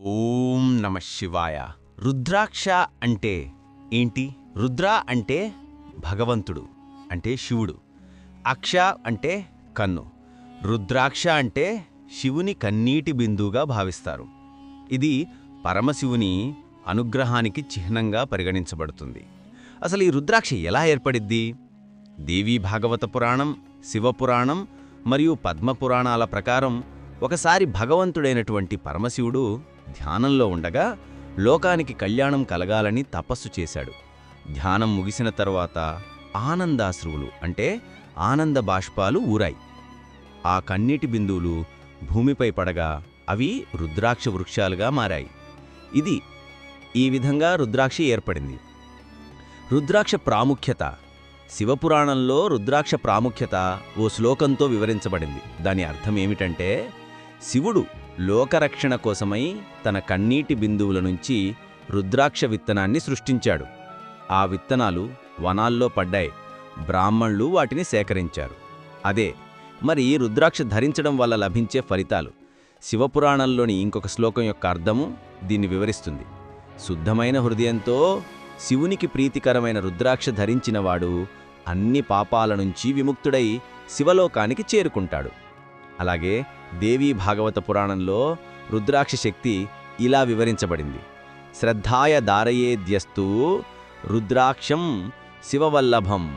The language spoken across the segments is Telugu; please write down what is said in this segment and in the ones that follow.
ఓం నమ శివాయ. రుద్రాక్ష అంటే ఏంటి? రుద్ర అంటే భగవంతుడు అంటే శివుడు. అక్ష అంటే కన్ను. రుద్రాక్ష అంటే శివుని కన్నీటి బిందువుగా భావిస్తారు. ఇది పరమశివుని అనుగ్రహానికి చిహ్నంగా పరిగణించబడుతుంది. అసలు ఈ రుద్రాక్ష ఎలా ఏర్పడిద్ది? దేవీ భాగవత పురాణం శివపురాణం మరియు పద్మపురాణాల ప్రకారం ఒకసారి భగవంతుడైనటువంటి పరమశివుడు ధ్యానంలో ఉండగా లోకానికి కళ్యాణం కలగాలని తపస్సు చేశాడు. ధ్యానం ముగిసిన తర్వాత ఆనందాశ్రువులు అంటే ఆనంద బాష్పాలు ఊరాయి. ఆ కన్నీటి బిందువులు భూమిపై పడగా అవి రుద్రాక్ష వృక్షాలుగా మారాయి. ఇది ఈ విధంగా రుద్రాక్ష ఏర్పడింది. రుద్రాక్ష ప్రాముఖ్యత శివపురాణంలో రుద్రాక్ష ప్రాముఖ్యత ఓ శ్లోకంతో వివరించబడింది. దాని అర్థం ఏమిటంటే శివుడు లోకరక్షణ కోసమై తన కన్నీటి బిందువుల నుంచి రుద్రాక్ష విత్తనాన్ని సృష్టించాడు. ఆ విత్తనాలు వనాల్లో పడ్డాయి. బ్రాహ్మణులు వాటిని సేకరించారు. అదే మరి రుద్రాక్ష ధరించడం వల్ల లభించే ఫలితాలు. శివపురాణంలోని ఇంకొక శ్లోకం యొక్క అర్థము దీన్ని వివరిస్తుంది. శుద్ధమైన హృదయంతో శివునికి ప్రీతికరమైన రుద్రాక్ష ధరించినవాడు అన్ని పాపాల నుంచి విముక్తుడై శివలోకానికి చేరుకుంటాడు. అలాగే దేవీ భాగవత పురాణంలో రుద్రాక్ష శక్తి ఇలా వివరించబడింది. శ్రద్ధాయ దారయేద్యస్తు రుద్రాక్షం శివవల్లభం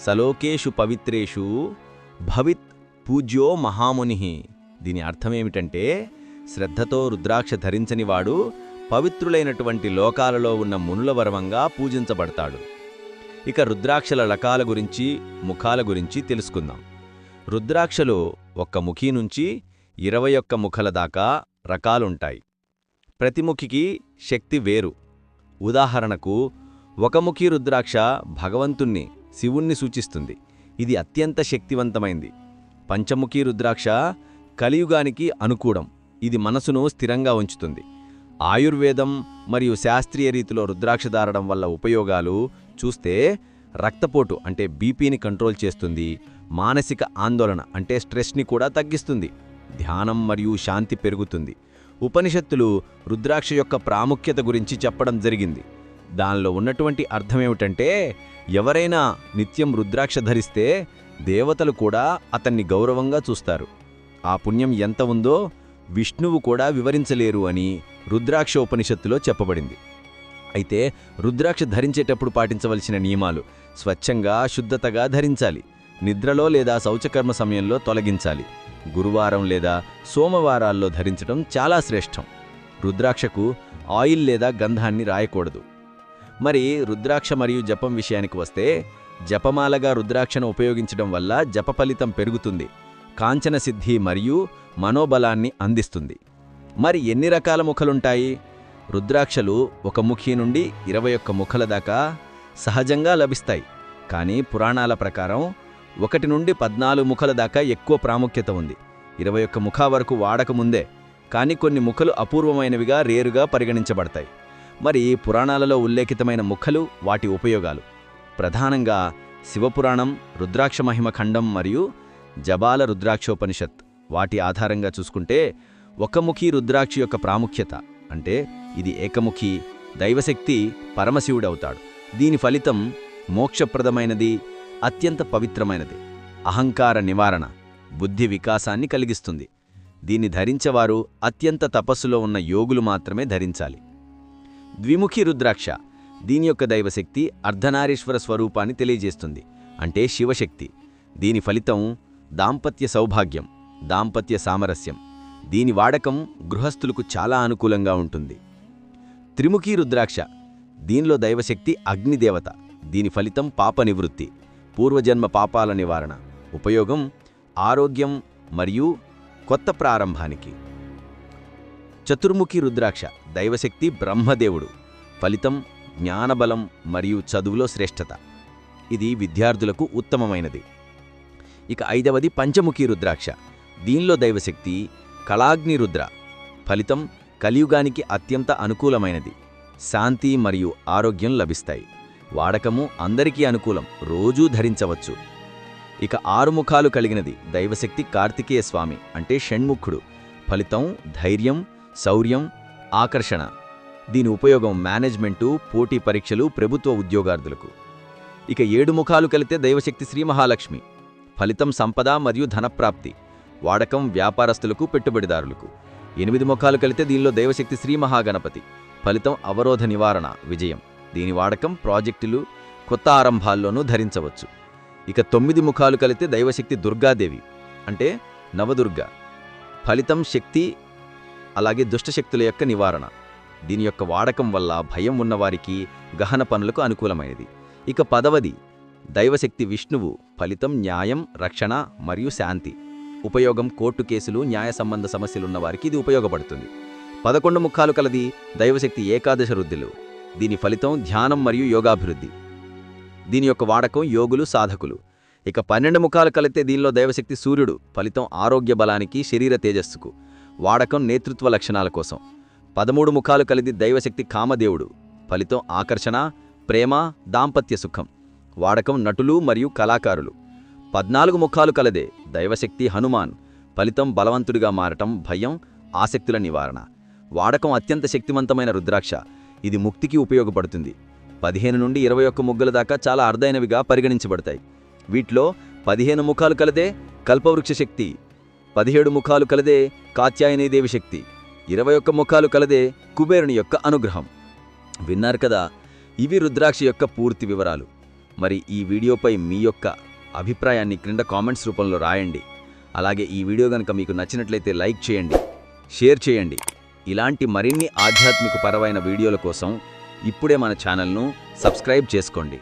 సలోకేషు పవిత్రేషు భవిత్ పూజ్యో మహాముని. దీని అర్థమేమిటంటే శ్రద్ధతో రుద్రాక్ష ధరించనివాడు పవిత్రులైనటువంటి లోకాలలో ఉన్న మునులవరవంగా పూజించబడతాడు. ఇక రుద్రాక్షల రకాల గురించి ముఖాల గురించి తెలుసుకుందాం. రుద్రాక్షలో ఒక్క ముఖి నుంచి ఇరవై ఒక్క ముఖల దాకా రకాలుంటాయి. ప్రతి ముఖికి శక్తి వేరు. ఉదాహరణకు ఒక ముఖి రుద్రాక్ష భగవంతుణ్ణి శివుణ్ణి సూచిస్తుంది. ఇది అత్యంత శక్తివంతమైంది. పంచముఖి రుద్రాక్ష కలియుగానికి అనుకూలం. ఇది మనసును స్థిరంగా ఉంచుతుంది. ఆయుర్వేదం మరియు శాస్త్రీయ రీతిలో రుద్రాక్ష దారడం వల్ల ఉపయోగాలు చూస్తే రక్తపోటు అంటే బీపీని కంట్రోల్ చేస్తుంది మానసిక ఆందోళన అంటే స్ట్రెస్ని కూడా తగ్గిస్తుంది ధ్యానం మరియు శాంతి పెరుగుతుంది. ఉపనిషత్తులు రుద్రాక్ష యొక్క ప్రాముఖ్యత గురించి చెప్పడం జరిగింది. దానిలో ఉన్నటువంటి అర్థమేమిటంటే ఎవరైనా నిత్యం రుద్రాక్ష ధరిస్తే దేవతలు కూడా అతన్ని గౌరవంగా చూస్తారు. ఆ పుణ్యం ఎంత ఉందో విష్ణువు కూడా వివరించలేరు అని రుద్రాక్ష ఉపనిషత్తులో చెప్పబడింది. అయితే రుద్రాక్ష ధరించేటప్పుడు పాటించవలసిన నియమాలు. స్వచ్ఛంగా శుద్ధతగా ధరించాలి. నిద్రలో లేదా శౌచకర్మ సమయంలో తొలగించాలి. గురువారం లేదా సోమవారాల్లో ధరించడం చాలా శ్రేష్టం. రుద్రాక్షకు ఆయిల్ లేదా గంధాన్ని రాయకూడదు. మరి రుద్రాక్ష మరియు జపం విషయానికి వస్తే జపమాలగా రుద్రాక్షను ఉపయోగించడం వల్ల జప ఫలితం పెరుగుతుంది. కాంచన సిద్ధి మరియు మనోబలాన్ని అందిస్తుంది. మరి ఎన్ని రకాల ముఖలుంటాయి? రుద్రాక్షలు ఒక ముఖి నుండి ఇరవై ఒక్క ముఖల దాకా సహజంగా లభిస్తాయి. కానీ పురాణాల ప్రకారం ఒకటి నుండి పద్నాలుగు ముఖల దాకా ఎక్కువ ప్రాముఖ్యత ఉంది. ఇరవై ఒక్క ముఖ వరకు వాడకముందే కానీ కొన్ని ముఖలు అపూర్వమైనవిగా రేరుగా పరిగణించబడతాయి. మరి పురాణాలలో ఉల్లేఖితమైన ముఖలు వాటి ఉపయోగాలు? ప్రధానంగా శివపురాణం రుద్రాక్ష మహిమ ఖండం మరియు జబాల రుద్రాక్షోపనిషత్. వాటి ఆధారంగా చూసుకుంటే ఒకముఖి రుద్రాక్ష యొక్క ప్రాముఖ్యత అంటే ఇది ఏకముఖి దైవశక్తి పరమశివుడవుతాడు. దీని ఫలితం మోక్షప్రదమైనది అత్యంత పవిత్రమైనది. అహంకార నివారణ బుద్ధి వికాసాన్ని కలిగిస్తుంది. దీన్ని ధరించేవారు అత్యంత తపస్సులో ఉన్న యోగులు మాత్రమే ధరించాలి. ద్విముఖి రుద్రాక్ష దీని యొక్క దైవశక్తి అర్ధనారీశ్వర స్వరూపాన్ని తెలియజేస్తుంది. అంటే శివశక్తి. దీని ఫలితం దాంపత్య సౌభాగ్యం దాంపత్య సామరస్యం. దీని వాడకం గృహస్థులకు చాలా అనుకూలంగా ఉంటుంది. త్రిముఖి రుద్రాక్ష. దీనిలో దైవశక్తి అగ్నిదేవత. దీని ఫలితం పాప నివృత్తి. పూర్వజన్మ పాపాల నివారణ. ఉపయోగం ఆరోగ్యం మరియు కొత్త ప్రారంభానికి. చతుర్ముఖి రుద్రాక్ష. దైవశక్తి బ్రహ్మదేవుడు. ఫలితం జ్ఞానబలం మరియు చదువులో శ్రేష్టత ఇది విద్యార్థులకు ఉత్తమమైనది. ఇక ఐదవది పంచముఖి రుద్రాక్ష. దీనిలో దైవశక్తి కళాగ్ని రుద్ర. ఫలితం కలియుగానికి అత్యంత అనుకూలమైనది. శాంతి మరియు ఆరోగ్యం లభిస్తాయి. వాడకము అందరికీ అనుకూలం రోజూ ధరించవచ్చు. ఇక ఆరు ముఖాలు కలిగినది దైవశక్తి కార్తికేయ స్వామి అంటే షణ్ముఖుడు. ఫలితం ధైర్యం శౌర్యం ఆకర్షణ. దీని ఉపయోగం మేనేజ్మెంటు పోటీ పరీక్షలు ప్రభుత్వ ఉద్యోగార్థులకు. ఇక ఏడు ముఖాలు కలితే దైవశక్తి శ్రీ మహాలక్ష్మి. ఫలితం సంపద మరియు ధనప్రాప్తి. వాడకం వ్యాపారస్తులకు పెట్టుబడిదారులకు. ఎనిమిది ముఖాలు కలితే దీనిలో దైవశక్తి శ్రీ మహాగణపతి. ఫలితం అవరోధ నివారణ విజయం. దీని వాడకం ప్రాజెక్టులు కొత్త ఆరంభాల్లోనూ ధరించవచ్చు. ఇక తొమ్మిది ముఖాలు కలితే దైవశక్తి దుర్గాదేవి అంటే నవదుర్గ. ఫలితం శక్తి అలాగే దుష్టశక్తుల యొక్క నివారణ. దీని యొక్క వాడకం వల్ల భయం ఉన్నవారికి గహన పనులకు అనుకూలమైనది. ఇక పదవది దైవశక్తి విష్ణువు ఫలితం న్యాయం రక్షణ మరియు శాంతి. ఉపయోగం కోర్టు కేసులు న్యాయ సంబంధ సమస్యలున్న వారికి ఇది ఉపయోగపడుతుంది. పదకొండు ముఖాలు కలది దైవశక్తి ఏకాదశ వృద్ధులు. దీని ఫలితం ధ్యానం మరియు యోగాభివృద్ధి. దీని యొక్క వాడకం యోగులు సాధకులు. ఇక పన్నెండు ముఖాలు కలితే దీనిలో దైవశక్తి సూర్యుడు. ఫలితం ఆరోగ్య బలానికి శరీర తేజస్సుకు. వాడకం నేతృత్వ లక్షణాల కోసం. పదమూడు ముఖాలు కలిది దైవశక్తి కామదేవుడు. ఫలితం ఆకర్షణ ప్రేమ దాంపత్య సుఖం. వాడకం నటులు మరియు కళాకారులు. పద్నాలుగు ముఖాలు కలదే దైవశక్తి హనుమాన్ ఫలితం బలవంతుడిగా మారటం భయం ఆసక్తుల నివారణ. వాడకం అత్యంత శక్తివంతమైన రుద్రాక్ష. ఇది ముక్తికి ఉపయోగపడుతుంది. పదిహేను నుండి ఇరవై ఒక్క ముగ్గుల దాకా చాలా అర్ధైనవిగా పరిగణించబడతాయి. వీటిలో పదిహేను ముఖాలు కలదే కల్పవృక్ష శక్తి పదిహేడు ముఖాలు కలదే కాత్యాయనీదేవి శక్తి ఇరవై ఒక్క ముఖాలు కలదే కుబేరుని యొక్క అనుగ్రహం. విన్నారు కదా ఇవి రుద్రాక్ష యొక్క పూర్తి వివరాలు. మరి ఈ వీడియోపై మీ యొక్క అభిప్రాయాన్ని క్రింద కామెంట్స్ రూపంలో రాయండి. అలాగే ఈ వీడియో కనుక మీకు నచ్చినట్లయితే లైక్ చేయండి షేర్ చేయండి. ఇలాంటి మరిన్ని ఆధ్యాత్మిక పరమైన వీడియోల కోసం ఇప్పుడే మన ఛానల్ను సబ్స్క్రైబ్ చేసుకోండి.